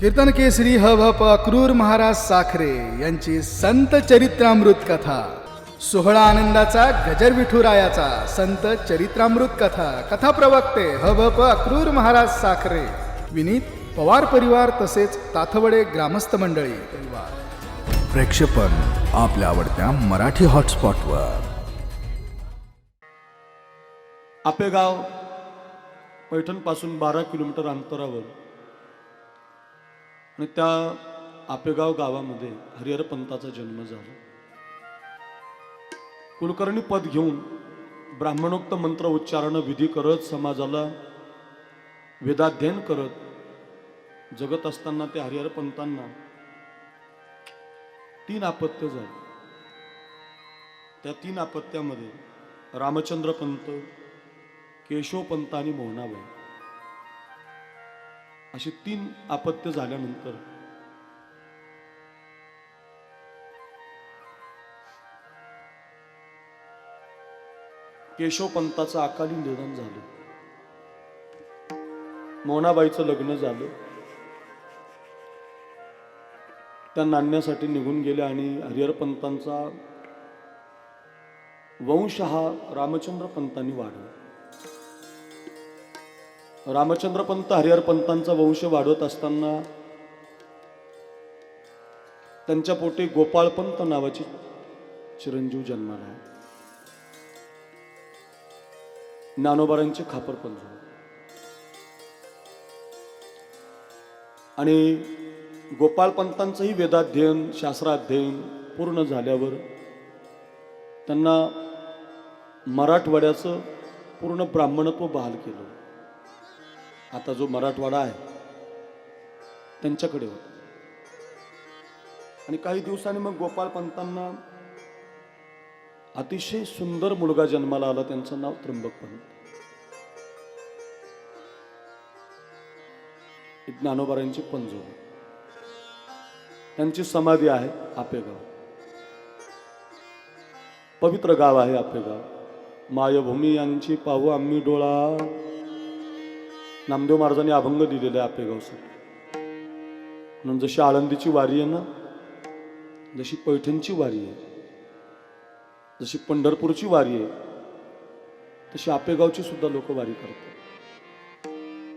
कीर्तन केसरी ह भ प क्रूर महाराज साखरे यांची संत चरित्रामृत कथा. सोहळा आनंदाचा गजर विठुरायाचा संत चरित्रामृत कथा. कथा प्रवक्ते ह भ प क्रूर महाराज साखरे. विनीत पवार परिवार तसेच ताथवडे ग्रामस्थ मंडळी परिवार. प्रेक्षेपण आपल्या आवडत्या मराठी हॉटस्पॉटवर. आपेगाव पैठणपासून बारा किलोमीटर अंतरावर. आणि त्या आपेगाव गावामध्ये हरिहर पंताचा जन्म झाला. कुलकर्णी पद घेऊन ब्राह्मणोक्त मंत्र उच्चारण विधी करत समाजाला वेदाध्ययन करत जगत असताना ते हरिहर पंतांना तीन आपत्य झाले. त्या तीन आपत्यामध्ये रामचंद्र पंत केशव पंत आणि मोहनाबाई. अशी तीन आपत्य झाल्यानंतर. केशव पंताचं अकाली निधन झालं. मोनाबाईचं लग्न झालं. त्या नाण्यासाठी निघून गेल्या आणि हरिहर पंतांचा वंश हा रामचंद्र पंतांनी वाढवला. रामचंद्र पंत हरिहर पंतांचा वंश वाढवत असताना त्यांच्या पोटी गोपाळपंत नावाची चिरंजीव जन्माला आहे ज्ञानोबारांचे खापरपंत आणि गोपाळपंतांचंही वेदाध्ययन शास्त्राध्ययन पूर्ण झाल्यावर त्यांना मराठवाड्याचं पूर्ण ब्राह्मणत्व बहाल केलं. आता जो मराठवाडा आहे त्यांच्याकडे होता. आणि काही दिवसांनी मग गोपाळपंतांना अतिशय सुंदर मुलगा जन्माला आला त्यांचं नाव त्र्यंबक पंत. ज्ञानोबारांची पंजो त्यांची समाधी आहे आपेगाव. पवित्र गाव आहे आपेगाव. मायभूमी यांची पाहू आम्ही डोळा. नामदेव महाराजांनी अभंग दिलेला आहे आपेगावसाठी म्हणून जशी आळंदीची वारी आहे ना जशी पैठणची वारी आहे जशी पंढरपूरची वारी आहे तशी आपेगावची सुद्धा लोक वारी करतात.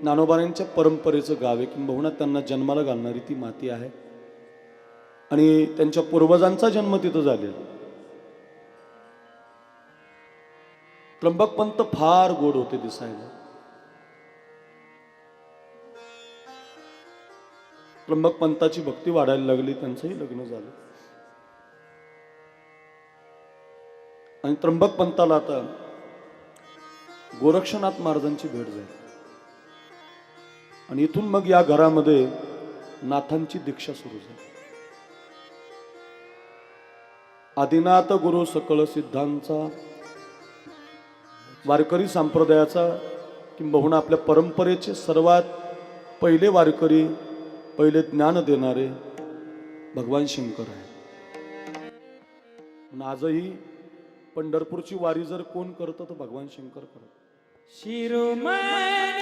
ज्ञानोबारांच्या परंपरेचं गाव आहे किंबहुना त्यांना जन्माला घालणारी ती माती आहे. आणि त्यांच्या पूर्वजांचा जन्म तिथं झालेला त्र्यंबकपंत फार गोड होते दिसायला. त्र्यंबक पंताची भक्ती वाढायला लागली त्यांचंही लग्न झालं. आणि त्र्यंबक पंताला आता गोरक्षनाथ महाराजांची भेट झाली. आणि इथून मग या घरामध्ये नाथांची दीक्षा सुरू झाली. आदिनाथ गुरु सकळ सिद्धांचा वारकरी संप्रदायाचा किंबहुना आपल्या परंपरेचे सर्वात पहिले वारकरी पहिले ज्ञान देणारे भगवान शंकर आहे आजही पंढरपूरची वारी जर कोण करतं तर भगवान शंकर करत शिरोमणी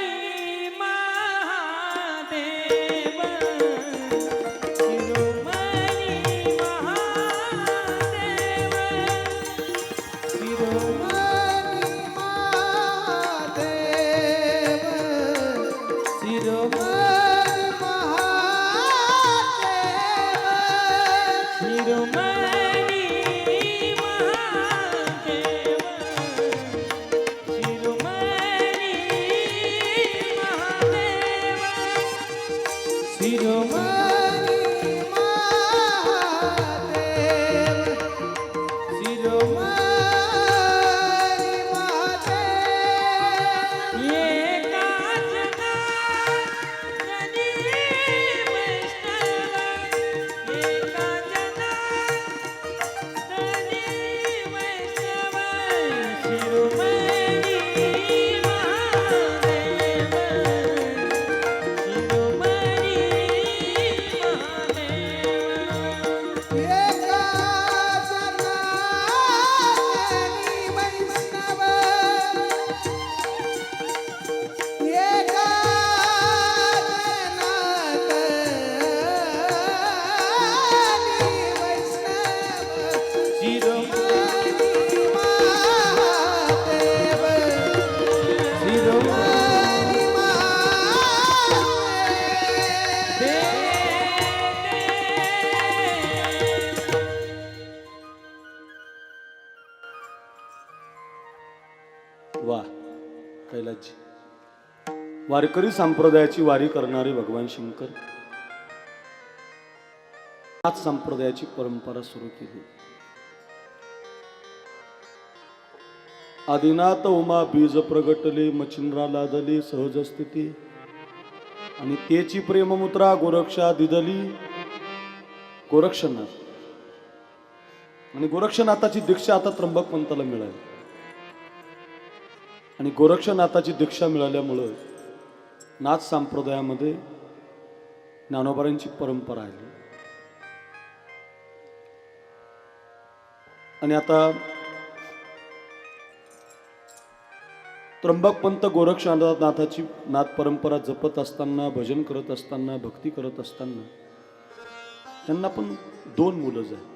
वारकरी संप्रदायाची वारी करणारे भगवान शंकर आज संप्रदायाची परंपरा सुरू केली. आदिनाथ उमा बीज प्रगटले मचिंद्रा लादली सहज स्थिती. आणि तेची प्रेममुद्रा गोरक्षा दिदली. गोरक्षनाथ. आणि गोरक्षनाथाची दीक्षा आता त्र्यंबक पंताला मिळाली. आणि गोरक्षनाथाची दीक्षा मिळाल्यामुळं नाथ संप्रदायामध्ये ज्ञानोबारांची परंपरा आहे. आणि आता त्र्यंबकपंत गोरक्षनाथाची नाथ परंपरा जपत असताना भजन करत असताना भक्ती करत असताना त्यांना पण दोन मुलं आहे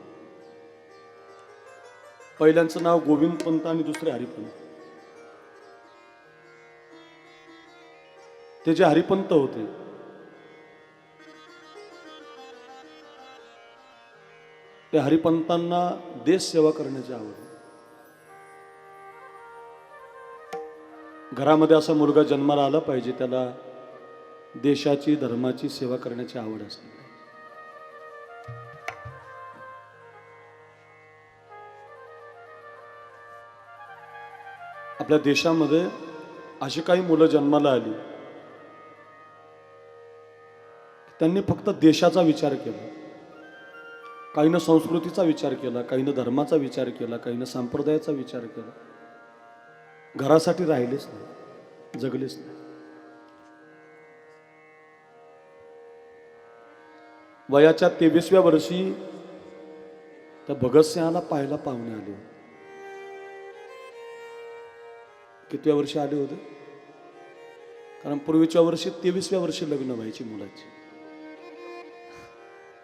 पहिल्यांचं नाव गोविंद पंत आणि दुसरे हरिपंत. ते जे हरिपंत होते. ते हरिपंतांना देश सेवा करण्याची आवड घरामध्ये असा मुलगा जन्माला आला पाहिजे त्याला देशाची धर्माची सेवा करण्याची आवड असते. आपल्या देशामध्ये अशी काही मुलं जन्माला आली त्यांनी फक्त देशाचा विचार केला. काहीनं संस्कृतीचा विचार केला काहीनं धर्माचा विचार केला काहीनं संप्रदायाचा विचार केला. घरासाठी राहिलेच नाही जगलेच नाही. वयाच्या तेवीसव्या वर्षी त्या भगतसिंहाला पाहायला पाहुणे आले. होते कितव्या वर्षी आले होते? कारण पूर्वीच्या वर्षी तेवीसव्या वर्षी लग्न व्हायची मुलाची.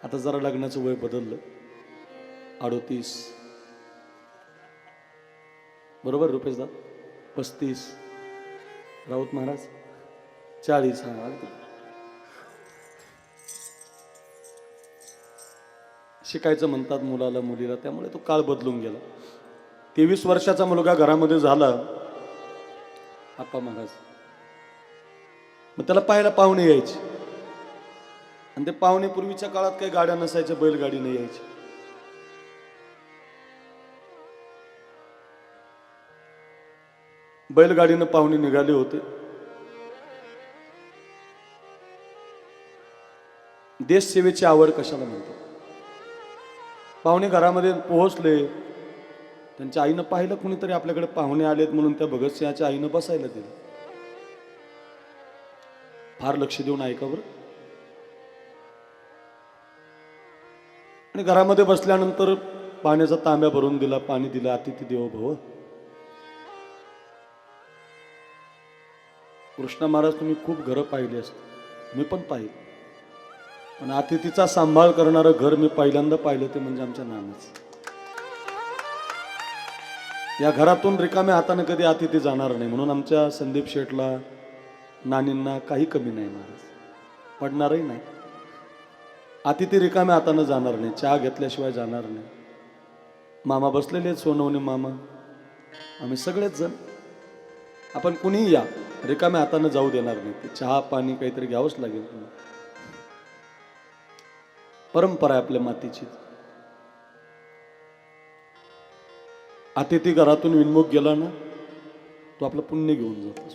आता जरा लग्नाचं वय बदललं. अडोतीस. बरोबर रुपेशदा? पस्तीस. राऊत महाराज? चाळीस. हा अगदी. शिकायचं म्हणतात मुलाला मुलीला त्यामुळे तो काळ बदलून गेला. तेवीस वर्षाचा मुलगा घरामध्ये झाला. आप्पा महाराज. मग त्याला पाहायला पाहुणे यायचे. आणि ते पाहुणे पूर्वीच्या काळात काही गाड्या नसायच्या बैलगाडी नाही यायची. बैलगाडीनं पाहुणे निघाले होते. देशसेवेची आवड कशाला म्हणतात? पाहुणे घरामध्ये पोहोचले. त्यांच्या आईनं पाहिलं कुणीतरी आपल्याकडे पाहुणे आलेत म्हणून त्या भगतसिंहाच्या आईनं बसायला दिलं. फार लक्ष देऊन ऐका बरं. आणि घरामध्ये बसल्यानंतर पाण्याचा तांब्या भरून दिला पाणी दिलं अतिथी देव भव. कृष्ण महाराज तुम्ही खूप घरं पाहिली असत मी पण पाहिली. पण अतिथीचा सांभाळ करणारं घर मी पहिल्यांदा पाहिलं ते म्हणजे आमच्या नानाच. या घरातून रिकाम्या हाताने कधी अतिथी जाणार नाही. म्हणून आमच्या संदीप शेठला नानींना काही कमी नाही महाराज. पडणारही नाही. अतिथी रिकाम्या हातानं जाणार नाही चहा घेतल्याशिवाय जाणार नाही. मामा बसलेले आहेत सोनवणे मामा. आम्ही सगळेच जण. आपण कुणीही या रिकाम्या हातानं जाऊ देणार नाही. ते चहा पाणी काहीतरी घ्यावंच लागेल परंपरा आहे आपल्या मातीची. अतिथी घरातून विनमुख गेला ना तो आपलं पुण्य घेऊन जात.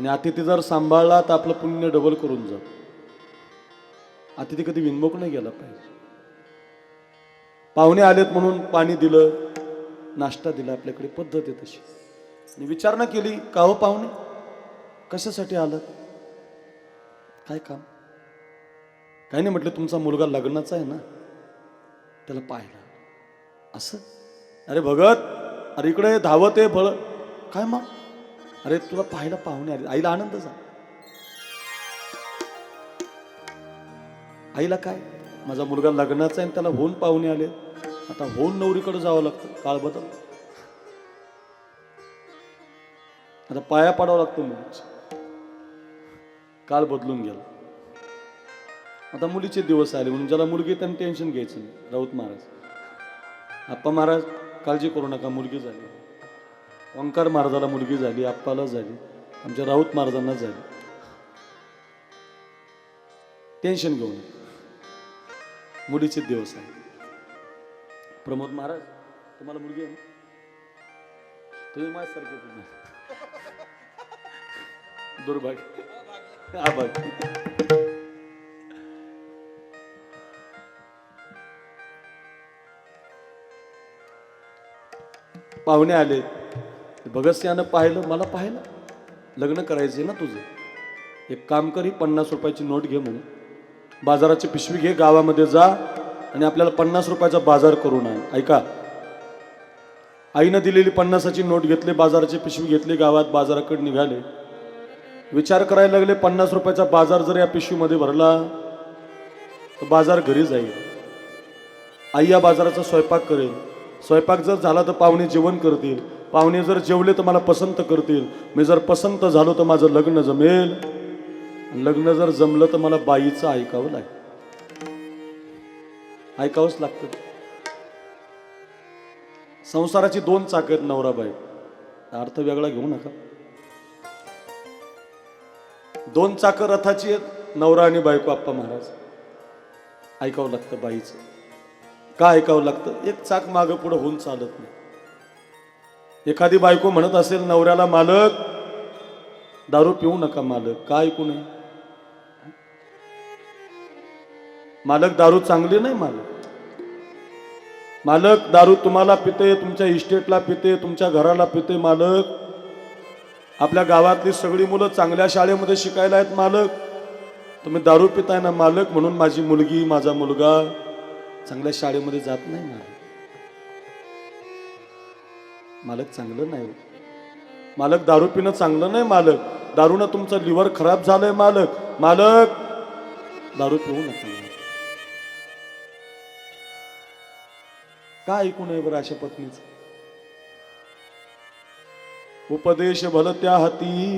आणि अतिथी जर सांभाळला तर आपलं पुण्य डबल करून जात. अतिथी कधी विनमुख नाही गेला पाहिजे. पाहुणे आलेत म्हणून पाणी दिलं नाश्ता दिला आपल्याकडे पद्धत आहे तशी. आणि विचारणा केली का हो पाहुणे? कशासाठी आलं काय काम? काही नाही म्हटलं तुमचा मुलगा लग्नाचा आहे ना? त्याला पाहिला. असं? अरे भगत अरे इकडे धावत आहे फळ काय मग? अरे तुला पाहायला पाहुणे आले. आईला आनंद झाला. आईला काय? माझा मुलगा लग्नाचा आहे आणि त्याला होऊन पाहुणे आले. आता होऊन नवरीकडे जावं लागतं. काळ बदल. आता पाया पाडावा लागतो मुलीच. काळ बदलून गेला. आता मुलीचे दिवस आले म्हणून ज्याला मुलगी त्यांनी टेन्शन घ्यायचं नाही. राऊत महाराज. आप्पा महाराज काळजी करू नका मुलगी झाली. ओंकार महाराजाला मुलगी झाली आप्पाला झाली आमच्या राऊत महाराजांना झाली. टेन्शन घेऊ नका. मुलीचे दिवस आहे प्रमोद महाराज तुम्हाला मुलगी आहे तुम्ही माझ्यासारखे तुम्ही दुर्भाग्य. आभाग पाहुणे आले भगतसिंहानं पाहिलं मला पाहिलं. लग्न करायचे ना तुझं. एक काम करी पन्नास रुपयाची नोट घे म्हणून. बाजाराची पिशवी घे गावामध्ये जा आणि आपल्याला पन्नास रुपयाचा बाजार करून आण. ऐका. आईनं दिलेली पन्नासाची नोट घेतली बाजाराची पिशवी घेतली गावात बाजाराकडे निघाले. विचार करायला लागले पन्नास रुपयाचा बाजार जर या पिशवीमध्ये भरला तर बाजार घरी जाईल. आई या बाजाराचा स्वयंपाक करेल. स्वयंपाक जर झाला तर पाहुणे जेवण करतील. पाहुणे जर जेवले तर मला पसंत करतील. मी जर पसंत झालो तर माझं लग्न जमेल. लग्न जर जमलं तर मला बाईचं ऐकावं लागेल. ऐकावंच लागतं. संसाराची दोन चाक आहेत नवरा बाई. अर्थ वेगळा घेऊ नका. दोन चाकं रथाची आहेत नवरा आणि बायको आप्पा महाराज. ऐकावं लागतं बाईचं. का ऐकावं लागतं? एक चाक मागं पुढं होऊन चालत नाही. एखादी बायको म्हणत असेल नवऱ्याला मालक दारू पिऊ नका मालक. काय ऐकू नये? मालक दारू चांगली नाही मालक. मालक दारू तुम्हाला पिते तुमच्या इस्टेटला पिते तुमच्या घराला पिते मालक. आपल्या गावातली सगळी मुलं चांगल्या शाळेमध्ये शिकायला आहेत मालक. तुम्ही दारू पिताय ना मालक म्हणून माझी मुलगी माझा मुलगा चांगल्या शाळेमध्ये जात नाही मालक. मालक चांगलं नाही हो. मालक दारू पिणं चांगलं नाही मालक. दारूनं तुमचं लिव्हर खराब झालंय मालक. मालक दारू पिऊ नका. काय का ऐकू नये बरं अशा पत्नीचं? उपदेश भल त्या हाती.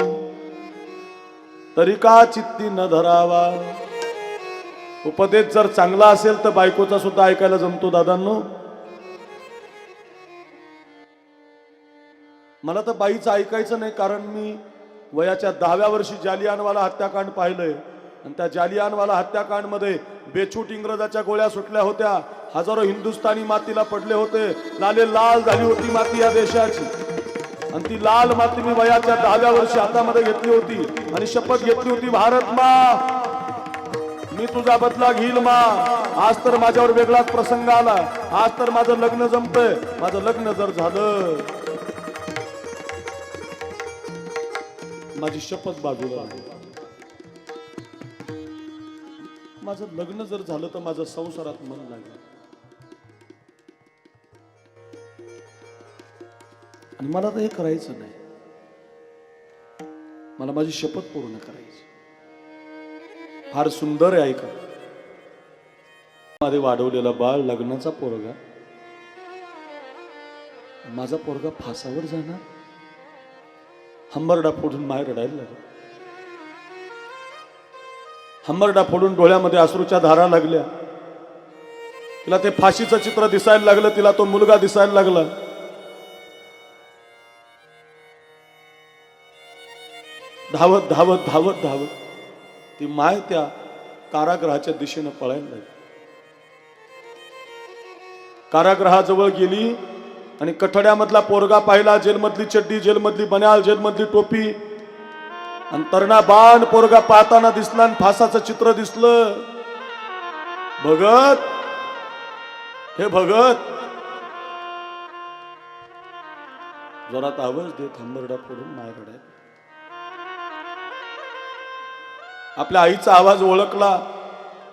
तरी का चित्ती न धरावा? उपदेश जर चांगला असेल तर बायकोचा सुद्धा ऐकायला जमतो दादांनो. मला तर बाईचं ऐकायचं नाही कारण मी वयाच्या दहाव्या वर्षी जालियानवाला हत्याकांड पाहिलंय. आणि त्या जालियानवाला हत्याकांडमध्ये बेछूट इंग्रजाच्या गोळ्या सुटल्या होत्या. हजारो हिंदुस्थानी मातीला पडले होते. लाले लाल झाली होती माती या देशाची. आणि ती लाल माती मी वयाच्या दहाव्या वर्षी हातामध्ये घेतली होती. आणि शपथ घेतली होती भारत मा मी तुझा बदला घेईल मा. आज तर माझ्यावर वेगळाच प्रसंग आला. आज तर माझं लग्न जमतंय. माझं लग्न जर झालं माझी शपथ बाजूला आहे. माझं लग्न जर झालं तर माझं संसारात मन लागेल आणि मला तर हे करायचं नाही. मला माझी शपथ पूर्ण करायची. फार सुंदर आहे ऐका. मध्ये वाढवलेला बाळ लग्नाचा पोरगा. माझा पोरगा फासावर जाणार. हंबरडा फोडून बाहेर रडायला लागला हंबरडा फोडून डोळ्यामध्ये आसरूच्या धारा लागल्या. तिला ते फाशीचं चित्र दिसायला लागलं तिला तो मुलगा दिसायला लागला. धावत धावत धावत धावत ती माय त्या कारागृहाच्या दिशेनं पळायला लागली. कारागृहाजवळ गेली आणि कठड्यामधला पोरगा पाहिला जेलमधली चड्डी जेलमधली बन्याल जेलमधली टोपी. आणि तरणा बाण पोरगा पाहताना दिसला आणि फासाचं चित्र दिसलं. भगत हे भगत. जोरात आवाज दे थांबरडा फोडून मायरडा आपल्या आईचा आवाज ओळखला.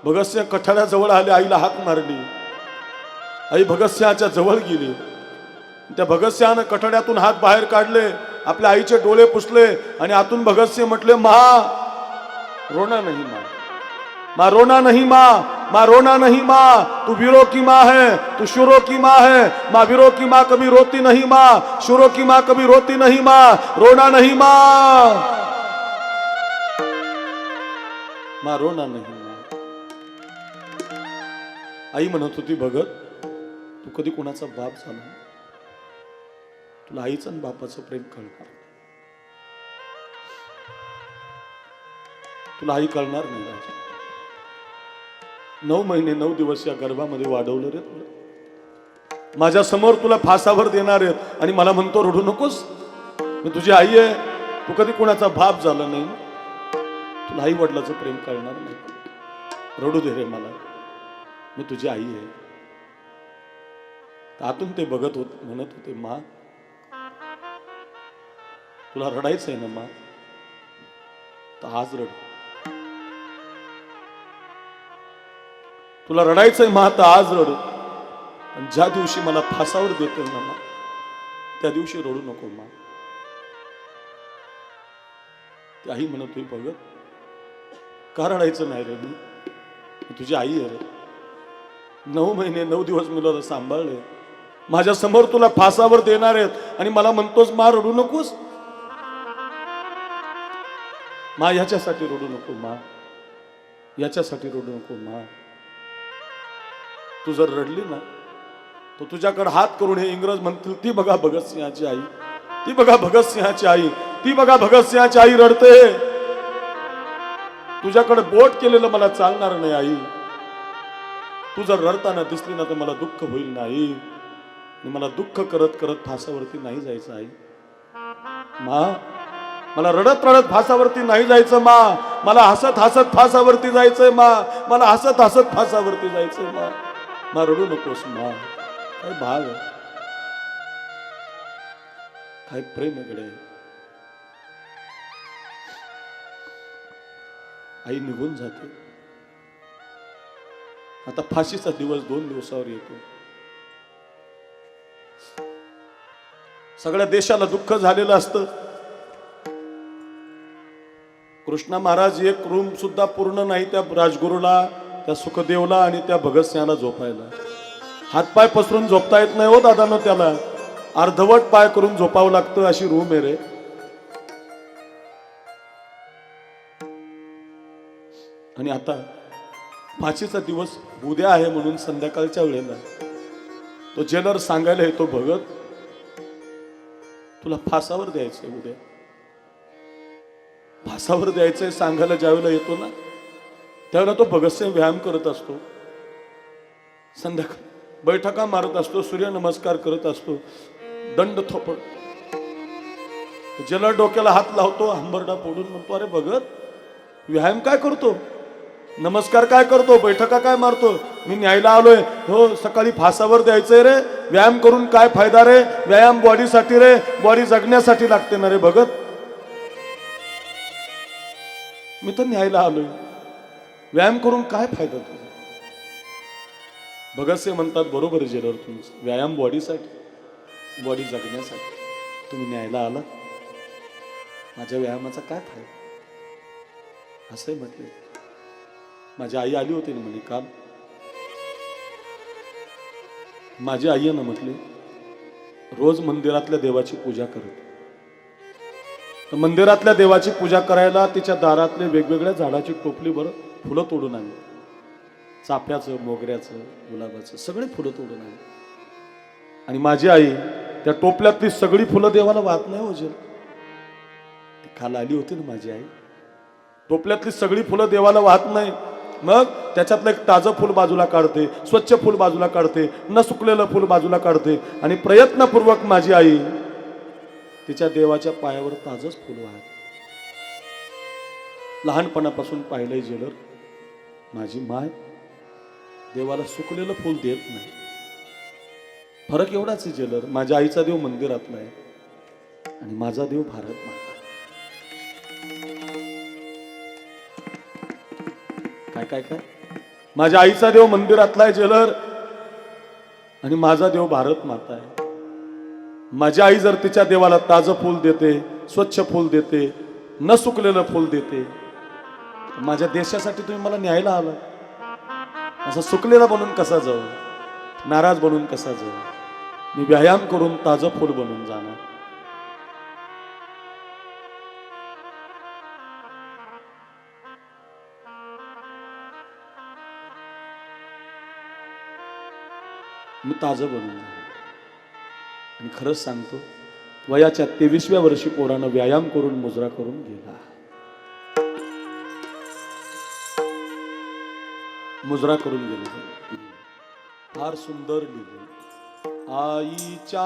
भगतसिंह कठाड्याजवळ आले आईला हाक मारली. आई भगतसिंहाच्या जवळ गेली. त्या भगतसिंहानं कठड्यातून हात बाहेर काढले आपल्या आईचे डोळे पुसले आणि आतून भगतसिंह म्हटले महा रोना नाही माँ. मा रोना नहीं माँ माँ रोना नहीं माँ. तू वीरों की माँ है तू शुरों की माँ है. माँ वीरों की माँ कभी रोती नहीं माँ. शुरों की माँ कभी रोती नहीं माँ. रोना नहीं माँ. माँ रोना नहीं माँ. आई म्हणत होती भगत तू कधी कुणाचा बाप झाला तुला आईचं आणि बापाचं प्रेम कळणार तुला आई कळणार नाही राजा. नऊ महिने नऊ दिवस या गर्भामध्ये वाढवलं रे तुला. माझ्यासमोर तुला फासावर देणार आहेत. आणि मला म्हणतो रडू नकोस. मी तुझी आई आहे. तू कधी कोणाचा बाप झाला नाही. तुला आई वडिलाचं प्रेम कळणार नाही. रडू दे रे मला. मी तुझी आई आहे. आतून ते बघत होत म्हणत होते मा तुला रडायचं आहे ना मा? तर आज रड. तुला रडायचंय मा तर आज रड. आणि ज्या दिवशी मला फासावर देतोय ना मा त्या दिवशी रडू नको मा. त्याही आई म्हणत का रडायचं नाही रे मी? मी तुझी आई आहे रे. नऊ महिने नऊ दिवस मी तुला सांभाळले. माझ्यासमोर तुला फासावर देणार आहेत आणि मला म्हणतोस मा रडू नकोस. मा याच्यासाठी रडू नको मा. याच्यासाठी रडू नको मा. तू जर रडली ना तर तुझ्याकडे हात करून हे इंग्रज म्हणतील ती बघा भगतसिंहाची आई. ती बघा भगतसिंहाची आई. ती बघा भगतसिंहाची आई रडते. तुझ्याकडे बोट केलेलं मला चालणार नाही आई. तू जर रडताना दिसली ना तर मला दुःख होईल नाही. मला दुःख करत करत फासावरती नाही जायचं आई. मा मला रडत रडत फासावरती नाही जायचं मा. मला हसत हसत फासावरती जायचंय मा. मला हसत हसत फासावरती जायचंय मा. मा रडू नकोस मा. काय भाग काय प्रेम इकडे आई निघून जाते. आता फाशीचा दिवस दोन दिवसावर येतो. सगळ्या देशाला दुःख झालेलं असतं. कृष्णा महाराज एक रूम सुद्धा पूर्ण नाही त्या राजगुरूला त्या सुखदेवला आणि त्या भगतसिंहाला झोपायला. हातपाय पसरून झोपता येत नाही हो दादानं त्याला. अर्धवट पाय करून झोपावं लागतं अशी रूम आहे रे. आणि आता फाशीचा दिवस उद्या आहे म्हणून संध्याकाळच्या वेळेला. तो जेलर सांगायला येतो भगत तुला फासावर द्यायचंय उद्या. माणसावर द्यायचं आहे सांगायला ज्यावेळेला येतो ना त्यावेळेला तो भगतसिंग व्यायाम करत असतो. संध्याकाळ बैठका मारत असतो सूर्यनमस्कार करत असतो. दंड थोपड ज्याला डोक्याला हात लावतो हंबरडा फोडून म्हणतो अरे भगत व्यायाम काय करतो? नमस्कार काय करतो? बैठका काय मारतो? मी न्यायला आलोय. हो सकाळी फासावर द्यायचंय रे. व्यायाम करून काय फायदा रे? व्यायाम बॉडीसाठी रे. बॉडी जगण्यासाठी लागते ना रे भगत. मी तर न्यायला आलोय. व्यायाम करून काय फायदा तुझा? भगतसे म्हणतात बरोबर आहे जेलर तुमचं व्यायाम बॉडीसाठी बॉडी जगण्यासाठी. तुम्ही न्यायला आला माझ्या व्यायामाचा काय फायदा? असंही म्हटले माझी आई आली होती ना म्हणे काल. माझी आई आहे ना म्हटले रोज मंदिरातल्या देवाची पूजा करत तर मंदिरातल्या देवाची पूजा करायला तिच्या दारातले वेगवेगळ्या झाडाची टोपली बरं फुलं तोडून आली चाफ्याचं मोगऱ्याचं गुलाबाचं सगळे फुलं तोडून आली आणि माझी आई त्या टोपल्यातली सगळी फुलं देवाला वाहत नाही हो ती खाल आली होती ना माझी आई. टोपल्यातली सगळी फुलं देवाला वाहत नाही. मग त्याच्यातलं एक ताजं फुल बाजूला काढते स्वच्छ फुल बाजूला काढते न सुकलेलं फुल बाजूला काढते. आणि प्रयत्नपूर्वक माझी आई तिच्या देवाच्या पायावर ताजच फुल आहेत. लहानपणापासून पाहिलंय जेलर माझी माय देवाला सुकलेलं फुल देत नाही. फरक एवढाच आहे जेलर माझ्या आईचा देव मंदिरातला आहे आणि माझा देव भारत माता. काय काय काय? माझ्या आईचा देव मंदिरातला आहे जेलर आणि माझा देव भारत माता आहे. माझी आई जर तिच्या देवाला ताजं फूल देते स्वच्छ फूल देते न सुकलेलं फूल देते माझ्या देशासाठी तुम्ही मला न्यायला आलं असं सुकलेला बनून कसा जाऊ? नाराज बनून कसा जाऊ? मी व्यायाम करून ताजं फूल बनून जाणार. मी ताजं बनून जाणार. आणि खरंच सांगतो वयाच्या तेवीसव्या वर्षी पोरानं व्यायाम करून मुजरा करून गेला. मुजरा करून गेला. फार सुंदर लिहिले. आईच्या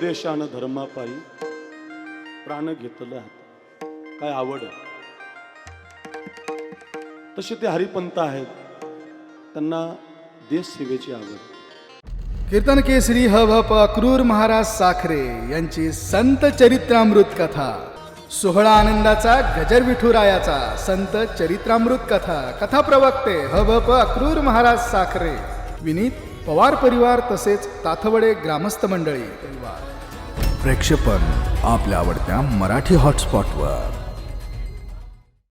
देशानं धर्मापायी प्राण घेतला काय आवड आहे? तसे ते हरिपंत आहेत. त्यांना देश सेवेची आवड कीर्तन केसरी ह भ प क्रूर महाराज साखरे यांची संत चरित्रामृत कथा. सोहळा आनंदाचा गजर विठुरायाचा संत चरित्रामृत कथा. कथा प्रवक्ते ह भ प अक्रूर महाराज साखरे. विनीत पवार परिवार तसेच ताथवडे ग्रामस्थ मंडळी परिवार. प्रेक्षेपण आपल्या आवडत्या मराठी हॉटस्पॉटवर